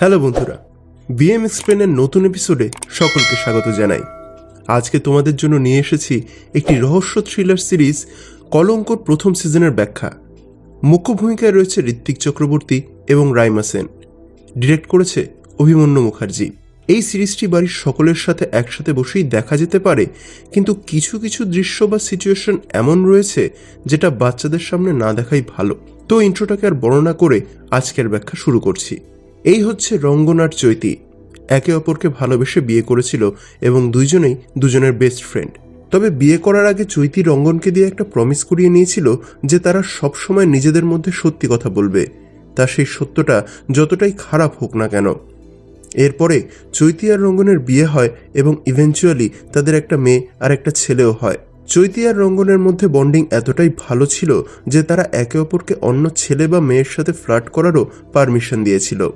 Hello বন্ধুরা BM এক্সপ্লেনের নতুন এপিসোডে সকলকে স্বাগত জানাই। আজকে তোমাদের জন্য নিয়ে এসেছি একটি রহস্য থ্রিলার সিরিজ কলঙ্কর প্রথম সিজনের ব্যাখ্যা। মুখ্য ভূমিকায় রয়েছে ঋত্বিক চক্রবর্তী এবং রাইমা সেন। ডিরেক্ট করেছে অভিমন্যু মুখার্জি। এই সিরিজটি বাড়ির সকলের সাথে একসাথে বসেই দেখা যেতে পারে, কিন্তু কিছু কিছু দৃশ্য বা সিচুয়েশন এমন রয়েছে যেটা বাচ্চাদের সামনে না দেখাই ভালো। তো ইন্ট্রোটাকে আর বর্ণনা করে আজকের ব্যাখ্যা শুরু করছি। এই হচ্ছে রঙ্গনার চৈতি। একে অপরকে ভালোবেসে বিয়ে করেছিল এবং দুইজনেই দুজনের বেস্ট ফ্রেন্ড তবে বিয়ে করার আগে চৈতি রঙ্গনকে দিয়ে একটা প্রমিস করিয়ে নিয়েছিল যে তারা সবসময় নিজেদের মধ্যে সত্যি কথা বলবে। তা সেই সত্যটা যতটাই খারাপ হোক না কেন। এরপরে চৈতি আর রঙ্গনের বিয়ে হয় এবং ইভেনচুয়ালি তাদের একটা মেয়ে আর একটা ছেলেও হয়। চৈতি আর রঙ্গনের মধ্যে বন্ডিং এতটাই ভালো ছিল যে তারা একে অপরকে অন্য ছেলে বা মেয়ের সাথে ফ্লার্ট করারও পারমিশন দিয়েছিল।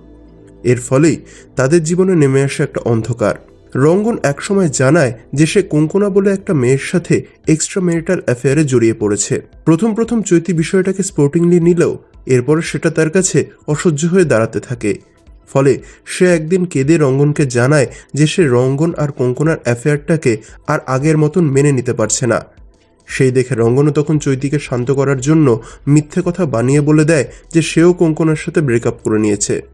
এর ফলেই তাদের জীবনে নেমে আসে একটা অন্ধকার। রঙ্গন একসময় জানায় যে সে কোঙ্কনা বলে একটা মেয়ের সাথে এক্সট্রা মেরিটাল অ্যাফেয়ারে জড়িয়ে পড়েছে। প্রথম প্রথম চৈতি বিষয়টাকে স্পোর্টিংলি নিলেও এরপরে সেটা তার কাছে অসহ্য হয়ে দাঁড়াতে থাকে। ফলে সে একদিন কেঁদে রঙ্গনকে জানায় যে সে রঙ্গন আর কোঙ্কনার অ্যাফেয়ারটাকে আর আগের মতন মেনে নিতে পারছে না। সেই দেখে রঙ্গনও তখন চৈতিকে শান্ত করার জন্য মিথ্যে কথা বানিয়ে বলে দেয় যে সেও কোঙ্কনার সাথে ব্রেকআপ করে নিয়েছে।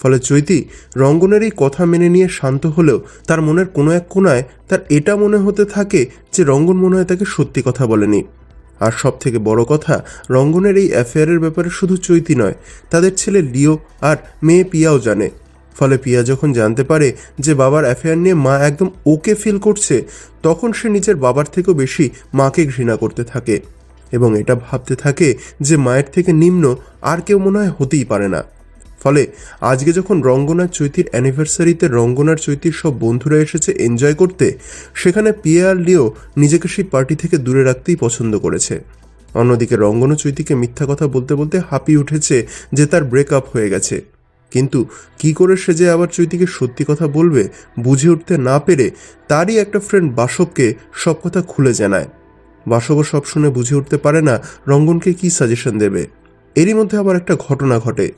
ফলে চৈতি রঙ্গনের এই কথা মেনে নিয়ে শান্ত হলেও তার মনের কোনো এক কোনায় তার এটা মনে হতে থাকে যে রঙ্গন মনে হয় তাকে সত্যি কথা বলেনি। আর সব থেকে বড় কথা, রঙ্গনের এই অ্যাফেয়ারের ব্যাপারে শুধু চৈতি নয়, তাদের ছেলে লিও আর মেয়ে পিয়াও জানে। ফলে পিয়া যখন জানতে পারে যে বাবার অ্যাফেয়ার নিয়ে মা একদম ওকে ফিল করছে, তখন সে নিজের বাবার থেকেও বেশি মাকে ঘৃণা করতে থাকে। এবং এটা ভাবতে থাকে যে মায়ের থেকে নিম্ন আর কেউ মনে হয় হতেই পারে না। ফলে আজকে যখন রঙ্গনার চৈতির অ্যানিভার্সারিতে রঙ্গনার চৈতির সব বন্ধুরা এসেছে এনজয় করতে, সেখানে পিয়া আর লিও নিজেকে সেই পার্টি থেকে দূরে রাখতেই পছন্দ করেছে। অন্যদিকে রঙ্গন চৈতিকে মিথ্যা কথা বলতে বলতে হাঁপিয়ে উঠেছে যে তার ব্রেকআপ হয়ে গেছে। কিন্তু কি করে সে যে আবার চৈতিকে সত্যি কথা বলবে, বুঝে উঠতে না পেরে তারই একটা ফ্রেন্ড বাসবকে সব কথা খুলে জানায়। বাসবও সব শুনে বুঝে উঠতে পারে না রঙ্গনকে কি সাজেশন দেবে। এরই মধ্যে আবার একটা ঘটনা ঘটে।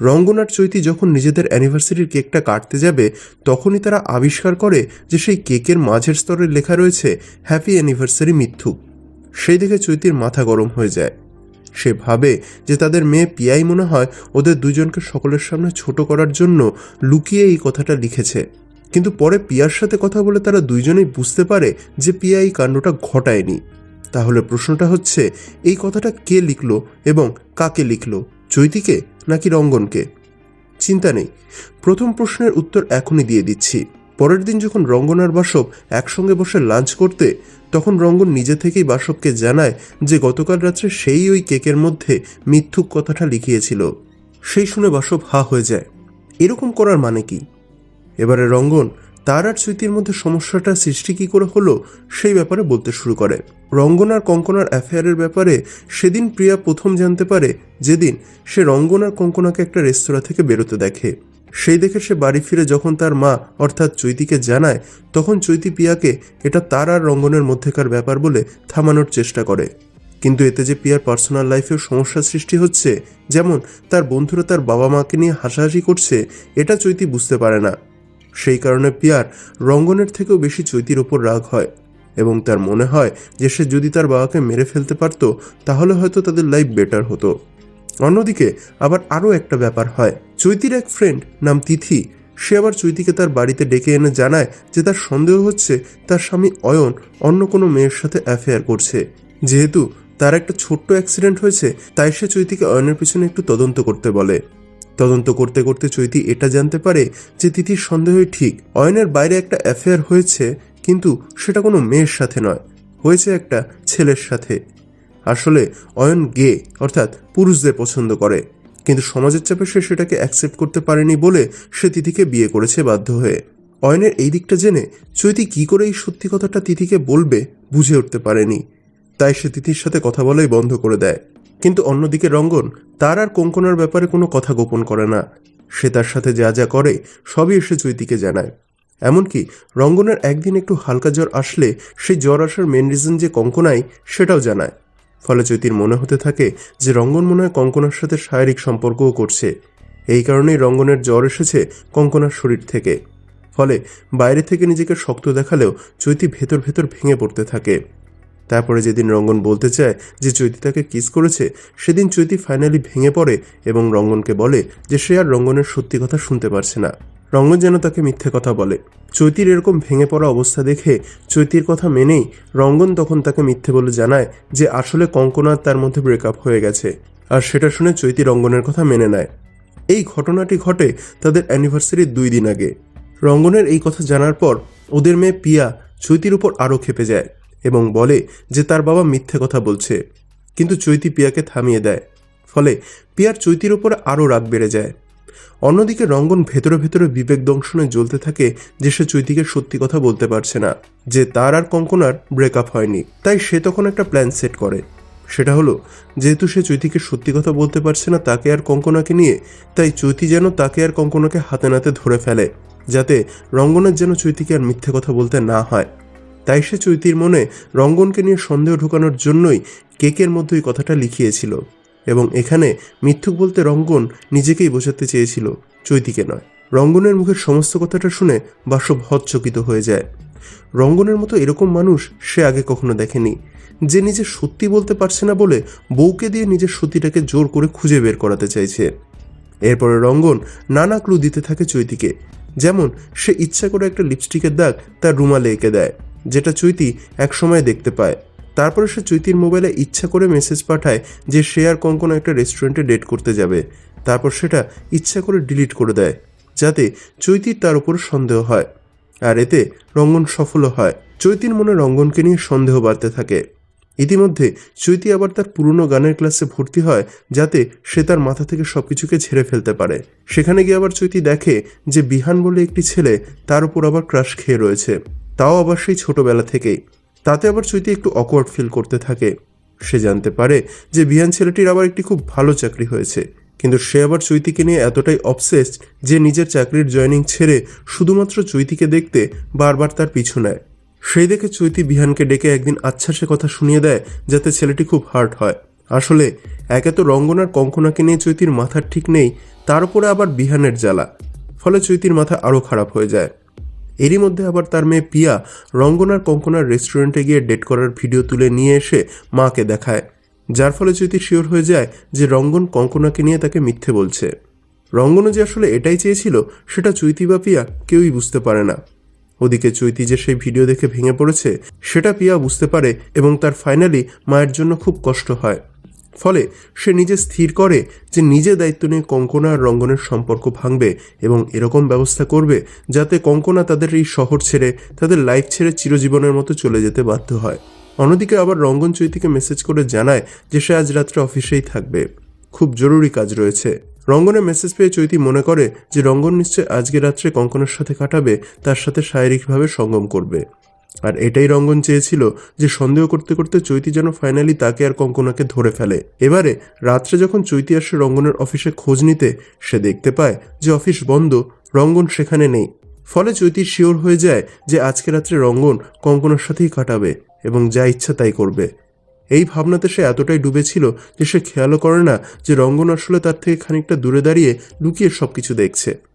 রঙ্গনার চৈতি যখন নিজেদের অ্যানিভার্সারির কেকটা কাটতে যাবে, তখনই তারা আবিষ্কার করে যে সেই কেকের মাঝের স্তরে লেখা রয়েছে হ্যাপি অ্যানিভার্সারি মিথ্যুক সেই দেখে চৈতির মাথা গরম হয়ে যায়। সে ভাবে যে তাদের মেয়ে পিয়াই মনে হয় ওদের দুজনকে সকলের সামনে ছোট করার জন্য লুকিয়ে এই কথাটা লিখেছে। কিন্তু পরে পিয়ার সাথে কথা বলে তারা দুইজনেই বুঝতে পারে যে পিয়া এই কাণ্ডটা ঘটায়নি। তাহলে প্রশ্নটা হচ্ছে, এই কথাটা কে লিখলো এবং কাকে লিখলো? চৈতিকে? নাকি রঙ্গনকে? চিন্তা নেই। প্রথম প্রশ্নের উত্তর এখনই দিয়ে দিচ্ছি। পরের দিন যখন রঙ্গন আর বাসব একসঙ্গে বসে লাঞ্চ করতে, তখন রঙ্গন নিজে থেকেই বাসবকে জানায় যে গতকাল রাত্রে সেই ওই কেকের মধ্যে মিথ্যুক কথাটা লিখিয়েছিল। সেই শুনে বাসব হা হয়ে যায়। এরকম করার মানে কি? এবারে রঙ্গন তার আর স্মৃতির মধ্যে সমস্যাটা সৃষ্টি কী করে হলো, সেই ব্যাপারে বলতে শুরু করে। রঙ্গন আর কঙ্কনার অ্যাফেয়ারের ব্যাপারে সেদিন প্রিয়া প্রথম জানতে পারে যেদিন সে রঙ্গন আর কঙ্কনাকে একটা রেস্তোরাঁ থেকে বেরোতে দেখে। সেই দেখে সে বাড়ি ফিরে যখন তার মা, অর্থাৎ চৈতিকে জানায়, তখন চৈতি পিয়াকে এটা তার আর রঙ্গনের মধ্যেকার ব্যাপার বলে থামানোর চেষ্টা করে। কিন্তু এতে যে পিয়ার পার্সোনাল লাইফেও সমস্যা সৃষ্টি হচ্ছে, যেমন তার বন্ধুরা তার বাবা মাকে নিয়ে হাসাহাসি করছে, এটা চৈতি বুঝতে পারে না। সেই কারণে পিয়ার রঙ্গনের থেকেও বেশি চৈতির ওপর রাগ হয় এবং তার মনে হয় যে সে যদি তার বাবাকে মেরে ফেলতে পারত, তাহলে হয়তো তাদের লাইফ বেটার হতো। অন্যদিকে আবার আরও একটা ব্যাপার হয়। চৈতির এক ফ্রেন্ড নাম তিথি, সে আবার চৈতিকে তার বাড়িতে ডেকে এনে জানায় যে তার সন্দেহ হচ্ছে তার স্বামী অয়ন অন্য কোনো মেয়ের সাথে অ্যাফেয়ার করছে। যেহেতু তার একটা ছোট্ট অ্যাক্সিডেন্ট হয়েছে, তাই সে চৈতিকে অয়নের পিছনে একটু তদন্ত করতে বলে। তদন্ত করতে করতে চৈতি এটা জানতে পারে যে তিথির সন্দেহই ঠিক। অয়নের বাইরে একটা অ্যাফেয়ার হয়েছে, কিন্তু সেটা কোনো মেয়ের সাথে নয়, হয়েছে একটা ছেলের সাথে। আসলে অয়ন গে, অর্থাৎ পুরুষদের পছন্দ করে, কিন্তু সমাজের চাপে সে সেটাকে অ্যাকসেপ্ট করতে পারেনি বলে সে তিথিকে বিয়ে করেছে বাধ্য হয়ে। অয়নের এই দিকটা জেনে চৈতি কি করে এই সত্যি কথাটা তিথিকে বলবে বুঝে উঠতে পারেনি। তাই সে তিথির সাথে কথা বলাই বন্ধ করে দেয়। কিন্তু অন্যদিকে রঙ্গন তার আর কঙ্কনার ব্যাপারে কোনো কথা গোপন করে না। সে তার সাথে যা যা করে, সবই এসে চৈতিকে জানায়। এমনকি রঙ্গনের একদিন একটু হালকা জ্বর আসলে সেই জ্বর আসার মেন রিজন যে কঙ্কনাই, সেটাও জানায়। ফলে চৈতির মনে হতে থাকে যে রঙ্গন মনে হয় কঙ্কনার সাথে শারীরিক সম্পর্কও করছে। এই কারণেই রঙ্গনের জ্বর এসেছে কঙ্কনার শরীর থেকে। ফলে বাইরে থেকে নিজেকে শক্ত দেখালেও চৈতি ভেতর ভেতর ভেঙে পড়তে থাকে। তারপরে যেদিন রঙ্গন বলতে চায় যে চৈতি তাকে কিস করেছে, সেদিন চৈতি ফাইনালি ভেঙে পড়ে এবং রঙ্গনকে বলে যে সে আর রঙ্গনের সত্যি কথা শুনতে পারছে না। রঙ্গন যেন তাকে মিথ্যে কথা বলে। চৈতির এরকম ভেঙে পড়া অবস্থা দেখে চৈতির কথা মেনেই রঙ্গন তখন তাকে মিথ্যে বলে জানায় যে আসলে কঙ্কনার তার মধ্যে ব্রেকআপ হয়ে গেছে। আর সেটা শুনে চৈতি রঙ্গনের কথা মেনে নেয়। এই ঘটনাটি ঘটে তাদের অ্যানিভার্সারির দুই দিন আগে। রঙ্গনের এই কথা জানার পর ওদের মেয়ে পিয়া চৈতির উপর আরও খেপে যায়। এবং বলে যে তার বাবা মিথ্যে কথা বলছে। কিন্তু চৈতি পিয়াকে থামিয়ে দেয়। ফলে পিয়ার চৈতির ওপর আরও রাগ বেড়ে যায়। অন্যদিকে রঙ্গন ভেতরে ভেতরে বিবেক দংশনে জ্বলতে থাকে যে সে চৈতিকে সত্যি কথা বলতে পারছে না, যে তার আর কঙ্কনার ব্রেকআপ হয়নি। তাই সে তখন একটা প্ল্যান সেট করে। সেটা হলো, যেহেতু সে চৈতিকে সত্যি কথা বলতে পারছে না তাকে আর কঙ্কনাকে নিয়ে, তাই চৈতি যেন তাকে আর কঙ্কনাকে হাতে নাতে ধরে ফেলে, যাতে রঙ্গনের যেন চৈতিকে আর মিথ্যে কথা বলতে না হয়। তাই সে চৈতির মনে রঙ্গনকে নিয়ে সন্দেহ ঢোকানোর জন্যই কেকের মধ্যে ওই কথাটা লিখিয়েছিল এবং এখানে মিথ্যুক বলতে রঙ্গন নিজেকেই বোঝাতে চেয়েছিল, চৈতিকে নয়। রঙ্গনের মুখের সমস্ত কথাটা শুনে বাসব হতচকিত হয়ে যায়। রঙ্গনের মতো এরকম মানুষ সে আগে কখনো দেখেনি, যে নিজে সত্যি বলতে পারছে না বলে বউকে দিয়ে নিজের সত্যিটাকে জোর করে খুঁজে বের করাতে চাইছে। এরপরে রঙ্গন নানা ক্লু দিতে থাকে চৈতিকে, যেমন সে ইচ্ছা করে একটা লিপস্টিকের দাগ তার রুমালে এঁকে দেয়। যেটা চৈতি একসময় দেখতে পায়। তারপরে সে চৈতির মোবাইলে ইচ্ছা করে মেসেজ পাঠায় যে সে আর কঙ্কনা একটা রেস্টুরেন্টে ডেট করতে যাবে। তারপর সেটা ইচ্ছা করে ডিলিট করে দেয়, যাতে চৈতির তার উপর সন্দেহ হয়। আর এতে রঙ্গন সফলও হয়। চৈতির মনে রঙ্গনকে নিয়ে সন্দেহ বাড়তে থাকে। ইতিমধ্যে চৈতি আবার তার পুরনো গানের ক্লাসে ভর্তি হয়, যাতে সে তার মাথা থেকে সবকিছুকে ঝেড়ে ফেলতে পারে। সেখানে গিয়ে আবার চৈতি দেখে যে বিহান বলে একটি ছেলে তার উপর আবার ক্রাশ খেয়ে রয়েছে। তাও আবার সেই ছোটবেলা থেকেই। তাতে আবার চৈতি একটু অকওয়ার্ড ফিল করতে থাকে। সে জানতে পারে যে বিহান ছেলেটির আবার একটি খুব ভালো চাকরি হয়েছে। কিন্তু সে আবার চৈতিকে নিয়ে এতটাই অবসেসড যে নিজের চাকরির জয়েনিং ছেড়ে শুধুমাত্র চৈতিকে দেখতে বারবার তার পিছু নেয়। সেই দেখে চৈতি বিহানকে ডেকে একদিন আচ্ছা সে কথা শুনিয়ে দেয় যাতে ছেলেটি খুব হার্ট হয়। আসলে একে তো রঙ্গনার কঙ্কনাকে নিয়ে চৈতির মাথার ঠিক নেই, তার উপরে আবার বিহানের জ্বালা। ফলে চৈতির মাথা আরও খারাপ হয়ে যায়। এরই মধ্যে আবার তার মেয়ে পিয়া রঙ্গনার কঙ্কনার রেস্টুরেন্টে গিয়ে ডেট করার ভিডিও তুলে নিয়ে এসে মাকে দেখায়। যার ফলে চৈতি শিওর হয়ে যায় যে রঙ্গন কঙ্কনাকে নিয়ে তাকে মিথ্যে বলছে। রঙ্গনও যে আসলে এটাই চেয়েছিল, সেটা চৈতি বা পিয়া কেউই বুঝতে পারে না। ওদিকে চৈতি যে সেই ভিডিও দেখে ভেঙে পড়েছে, সেটা পিয়া বুঝতে পারে এবং তার ফাইনালি মায়ের জন্য খুব কষ্ট হয়। ফলে সে নিজে স্থির করে যে নিজে দায়িত্ব নিয়ে কঙ্কনা আর রঙ্গনের সম্পর্ক ভাঙবে এবং এরকম ব্যবস্থা করবে যাতে কঙ্কনা তাদের এই শহর ছেড়ে, তাদের লাইফ ছেড়ে চিরজীবনের মতো চলে যেতে বাধ্য হয়। অন্যদিকে আবার রঙ্গন চৈতিকে মেসেজ করে জানায় যে সে আজ রাত্রে অফিসেই থাকবে। খুব জরুরি কাজ রয়েছে। রঙ্গনের মেসেজ পেয়ে চৈতি মনে করে যে রঙ্গন নিশ্চয় আজকে রাত্রে কঙ্কনের সাথে কাটাবে, তার সাথে শারীরিকভাবে সঙ্গম করবে। আর এটাই রঙ্গন চেয়েছিল যে সন্দেহ করতে করতে চৈতি যেন ফাইনালি তাকে আর কঙ্কনাকে ধরে ফেলে। এবারে রাত্রে যখন চৈতি আসে রঙ্গনের অফিসে খোঁজ নিতে, সে দেখতে পায় যে অফিস বন্ধ, রঙ্গন সেখানে নেই। ফলে চৈতি শিওর হয়ে যায় যে আজকে রাত্রে রঙ্গন কঙ্কনার সাথেই কাটাবে এবং যা ইচ্ছা তাই করবে। এই ভাবনাতে সে এতটাই ডুবেছিল যে সে খেয়ালও করে না যে রঙ্গন আসলে তার থেকে খানিকটা দূরে দাঁড়িয়ে লুকিয়ে সবকিছু দেখছে।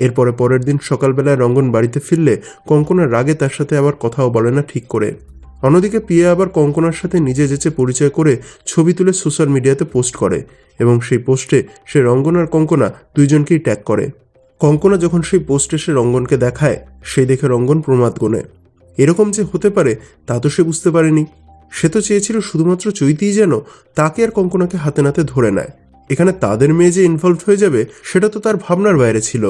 এরপরে পরের দিন সকালবেলায় রঙ্গন বাড়িতে ফিরলে কঙ্কনার রাগে তার সাথে আবার কথাও বলে না ঠিক করে। অন্যদিকে পিয়া আবার কঙ্কনার সাথে নিজে যেচে পরিচয় করে ছবি তুলে সোশ্যাল মিডিয়াতে পোস্ট করে এবং সেই পোস্টে সে রঙ্গন আর কঙ্কনা দুইজনকেই ট্যাগ করে। কঙ্কনা যখন সেই পোস্টে সে রঙ্গনকে দেখায়, সেই দেখে রঙ্গন প্রমাদ গোনে। এরকম যে হতে পারে, তা তো সে বুঝতে পারেনি। সে তো চেয়েছিল শুধুমাত্র চৈতিই যেন তাকে আর কঙ্কনাকে হাতে নাতে ধরে নেয়। এখানে তাদের মেয়ে যে ইনভলভ হয়ে যাবে, সেটা তো তার ভাবনার বাইরে ছিল।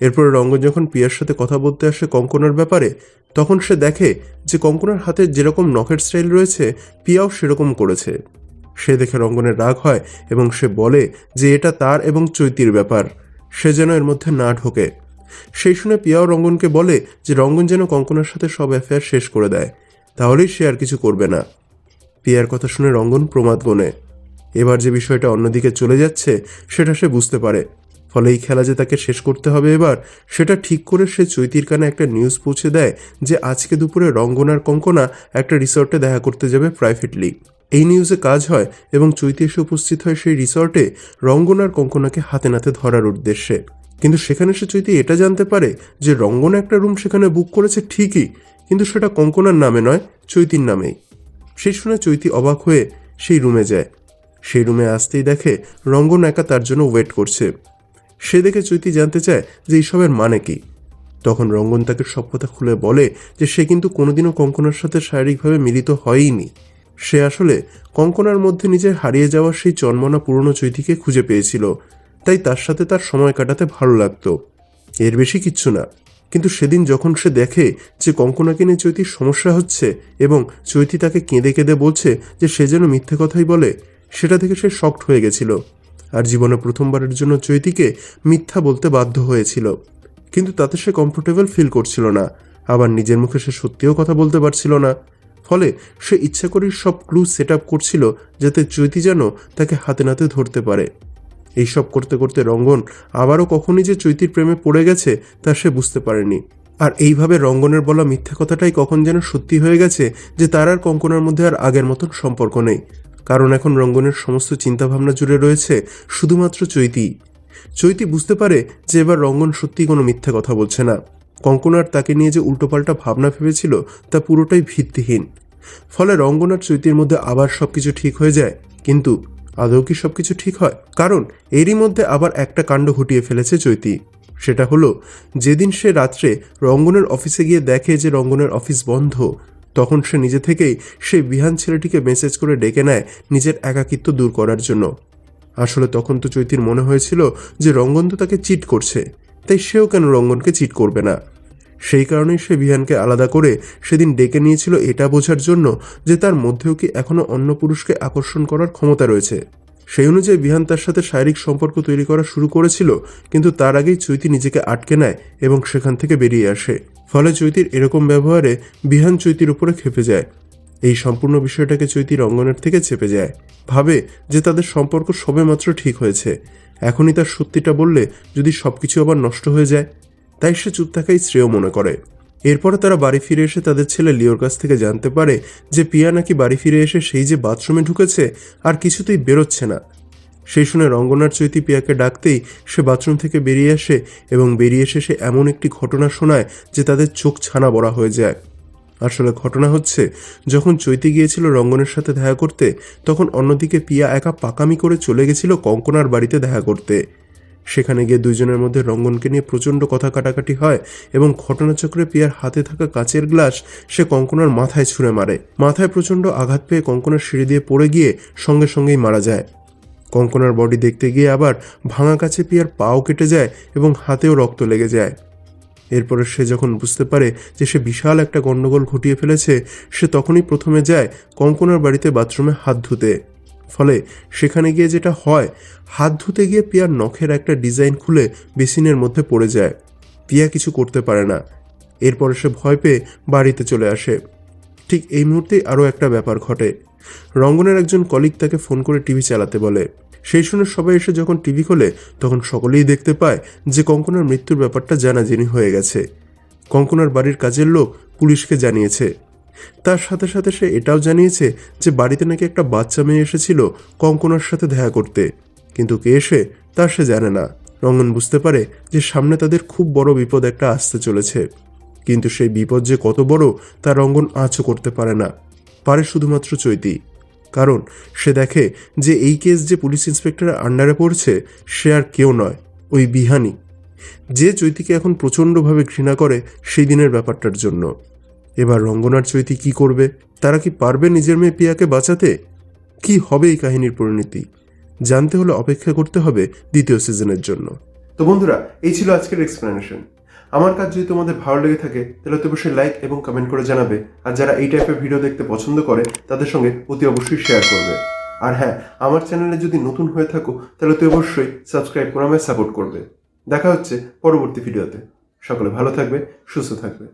এরপরে রঙ্গন যখন পিয়ার সাথে কথা বলতে আসে কঙ্কনার ব্যাপারে, তখন সে দেখে যে কঙ্কনার হাতে যেরকম নকেট স্টাইল রয়েছে, পিয়াও সেরকম করেছে। সে দেখে রঙ্গনের রাগ হয় এবং সে বলে যে এটা তার এবং চৈতির ব্যাপার। সে যেন এর মধ্যে না ঢোকে। সেই শুনে পিয়াও রঙ্গনকে বলে যে রঙ্গন যেন কঙ্কনার সাথে সব অ্যাফেয়ার শেষ করে দেয়। তাহলেই সে আর কিছু করবে না। পিয়ার কথা শুনে রঙ্গন প্রমাদ গনে এবার যে বিষয়টা অন্যদিকে চলে যাচ্ছে, সেটা সে বুঝতে পারে। ফলে এই খেলা যে তাকে শেষ করতে হবে এবার, সেটা ঠিক করে সে চৈতির কানে একটা নিউজ পৌঁছে দেয় যে আজকে দুপুরে রঙ্গনার কঙ্কনা একটা রিসর্টে দেখা করতে যাবে প্রাইভেটলি এই নিউজে কাজ হয় এবং চৈতি এসে উপস্থিত হয় সেই রিসর্টে রঙ্গনার কঙ্কনাকে হাতে নাতে ধরার উদ্দেশ্যে। কিন্তু সেখানে সে চৈতি এটা জানতে পারে যে রঙ্গন একটা রুম সেখানে বুক করেছে ঠিকই, কিন্তু সেটা কঙ্কনার নামে নয়, চৈতির নামেই। সেই শুনে চৈতি অবাক হয়ে সেই রুমে যায়। সেই রুমে আসতেই দেখে রঙ্গন একা তার জন্য ওয়েট করছে। সে দেখে চৈতি জানতে চায় যে এইসবের মানে কি। তখন রঙ্গন তাকে সব কথা খুলে বলে যে সে কিন্তু কোনোদিনও কঙ্কনার সাথে শারীরিকভাবে মিলিত হয়ইনি। সে আসলে কঙ্কনার মধ্যে নিজের হারিয়ে যাওয়া সেই চন্মনা পুরনো চৈতিকে খুঁজে পেয়েছিল। তাই তার সাথে তার সময় কাটাতে ভালো লাগতো। এর বেশি কিচ্ছু না। কিন্তু সেদিন যখন সে দেখে যে কঙ্কনাকে নিয়ে চৈতির সমস্যা হচ্ছে এবং চৈতি তাকে কেঁদে কেঁদে বলছে যে সে যেন মিথ্যে কথাই বলে, সেটা থেকে সে শক্ট হয়ে গেছিল। আর জীবনে প্রথমবারের জন্য চৈতিকে মিথ্যা বলতে বাধ্য হয়েছিল। কিন্তু তাতে সে কমফোর্টেবল ফিল করছিল না। আবার নিজের মুখে সে সত্যিও কথা বলতে পারছিল না। ফলে সে ইচ্ছা করেই সব ক্লু সেট আপ করছিল যাতে চৈতি যেন তাকে হাতে নাতে ধরতে পারে। এইসব করতে করতে রঙ্গন আবারও কখনই যে চৈতির প্রেমে পড়ে গেছে তা সে বুঝতে পারেনি। আর এইভাবে রঙ্গনের বলা মিথ্যা কথাটাই কখন যেন সত্যি হয়ে গেছে যে তার আর কঙ্কনার মধ্যে আর আগের মতন সম্পর্ক নেই। কারণ এখন রঙ্গনের সমস্ত চিন্তাভাবনা জুড়ে রয়েছে শুধুমাত্র চৈতি। চৈতি বুঝতে পারে যে এবার রঙ্গন সত্যি কোনো মিথ্যা কথা বলছে না। কঙ্কনার তাকে নিয়ে যে উল্টোপাল্টা ভাবনা ভেবেছিল, তা পুরোটাই ভিত্তিহীন। ফলে রঙ্গন আর চৈতির মধ্যে আবার সবকিছু ঠিক হয়ে যায়। কিন্তু আদৌ কি সব কিছু ঠিক হয়? কারণ এরই মধ্যে আবার একটা কাণ্ড ঘটিয়ে ফেলেছে চৈতি। সেটা হলো, যেদিন সে রাত্রে রঙ্গনের অফিসে গিয়ে দেখে যে রঙ্গনের অফিস বন্ধ তখন সে নিজে থেকেই সেই বিহান ছেলেটিকে মেসেজ করে ডেকে নেয় নিজের একাকিত্ব দূর করার জন্য। আসলে তখন তো চৈতির মনে হয়েছিল যে রঙ্গন তো তাকে চিট করছে, তাই সেও কেন রঙ্গনকে চিট করবে না? সেই কারণেই সে বিহানকে আলাদা করে সেদিন ডেকে নিয়েছিল এটা বোঝার জন্য যে তার মধ্যেও কি এখনও অন্য পুরুষকে আকর্ষণ করার ক্ষমতা রয়েছে। সেই অনুযায়ী বিহান তার সাথে শারীরিক সম্পর্ক তৈরি করা শুরু করেছিল, কিন্তু তার আগেই চৈতি নিজেকে আটকে নেয় এবং সেখান থেকে বেরিয়ে আসে। ফলে চৈতির এরকম ব্যবহারে বিহান চৈতির উপরে খেপে যায়। এই সম্পূর্ণ বিষয়টাকে চৈতি রঙ্গনের থেকে চেপে যায়। ভাবে যে তাদের সম্পর্ক সবেমাত্র ঠিক হয়েছে। এখনই তার সত্যিটা বললে যদি সবকিছু আবার নষ্ট হয়ে যায়, তাই সে চুপ থাকাই শ্রেয় মনে করে। এরপরে তারা বাড়ি ফিরে এসে তাদের ছেলে লিওর কাছ থেকে জানতে পারে যে পিয়া নাকি বাড়ি ফিরে এসে সেই যে বাথরুমে ঢুকেছে আর কিছুতেই বেরোচ্ছে না। সেই শুনে রঙ্গনার চৈতি পিয়াকে ডাকতেই সে বাথরুম থেকে বেরিয়ে আসে এবং বেরিয়ে এসে সে এমন একটি ঘটনা শোনায় যে তাদের চোখ ছানা বড়া হয়ে যায়। আসলে ঘটনা হচ্ছে, যখন চৈতি গিয়েছিল রঙ্গনের সাথে দেখা করতে, তখন অন্যদিকে পিয়া একা পাকামি করে চলে গেছিল কঙ্কনার বাড়িতে দেখা করতে। সেখানে গিয়ে দুইজনের মধ্যে রঙ্গনকে নিয়ে প্রচণ্ড কথা কাটাকাটি হয় এবং ঘটনাচক্রে পিয়ার হাতে থাকা কাচের গ্লাস সে কঙ্কনার মাথায় ছুঁড়ে মারে। মাথায় প্রচণ্ড আঘাত পেয়ে কঙ্কনার সিঁড়ি দিয়ে পড়ে গিয়ে সঙ্গে সঙ্গেই মারা যায়। কঙ্কনার বডি দেখতে গিয়ে আবার ভাঙা কাছে পিয়ার পাও কেটে যায় এবং হাতেও রক্ত লেগে যায়। এরপরে সে যখন বুঝতে পারে যে সে বিশাল একটা গণ্ডগোল ঘটিয়ে ফেলেছে, সে তখনই প্রথমে যায় কঙ্কনার বাড়িতে বাথরুমে হাত ধুতে। ফলে সেখানে গিয়ে যেটা হয়, হাত ধুতে গিয়ে পিয়ার নখের একটা ডিজাইন খুলে বেসিনের মধ্যে পড়ে যায়। পিয়া কিছু করতে পারে না। এরপরে সে ভয় পেয়ে বাড়িতে চলে আসে। ঠিক এই মুহূর্তেই আরও একটা ব্যাপার ঘটে। রঙ্গনের একজন কলিগ তাকে ফোন করে টিভি চালাতে বলে। সেই শুনে সবাই এসে যখন টিভি খোলে, তখন সকলেই দেখতে পায় যে কঙ্কনার মৃত্যুর ব্যাপারটা জানাজানি হয়ে গেছে। কঙ্কনার বাড়ির কাজের লোক পুলিশকে জানিয়েছে। তার সাথে সাথে সে এটাও জানিয়েছে যে বাড়িতে নাকি একটা বাচ্চা মেয়ে এসেছিল কঙ্কনার সাথে দেখা করতে। কিন্তু কে এসে তা সে জানে না। রঙ্গন বুঝতে পারে যে সামনে তাদের খুব বড় বিপদ একটা আসতে চলেছে। কিন্তু সেই বিপদ যে কত বড়, তা রঙ্গন আঁচও করতে পারে না। পারে শুধুমাত্র চৈতি। কারণ সে দেখে যে এই কেস যে পুলিশ ইন্সপেক্টরের আন্ডারে পড়ছে, সে আর কেউ নয়, ওই বিহানি। যে চৈতিকে এখন প্রচণ্ডভাবে ঘৃণা করে সেই দিনের ব্যাপারটার জন্য। এবার রঙ্গনার চৈতি কি করবে? তারা কি পারবে নিজের মেয়ে পিয়াকে বাঁচাতে? কি হবে এই কাহিনীর পরিণতি? জানতে হলে অপেক্ষা করতে হবে দ্বিতীয় সিজনের জন্য। তো বন্ধুরা, এই ছিল আজকের এক্সপ্লেনেশন আমার কাজ যদি তোমাদের ভালো লেগে থাকে, তাহলে তো অবশ্যই লাইক এবং কমেন্ট করে জানাবে। আর যারা এই টাইপের ভিডিও দেখতে পছন্দ করে, তাদের সঙ্গে অতি অবশ্যই শেয়ার করবে। আর হ্যাঁ আমার চ্যানেলে যদি নতুন হয়ে থাকো, তাহলে তো অবশ্যই সাবস্ক্রাইব করে আমায় সাপোর্ট করবে। দেখা হচ্ছে পরবর্তী ভিডিওতে সকলে ভালো থাকবে, সুস্থ থাকবে।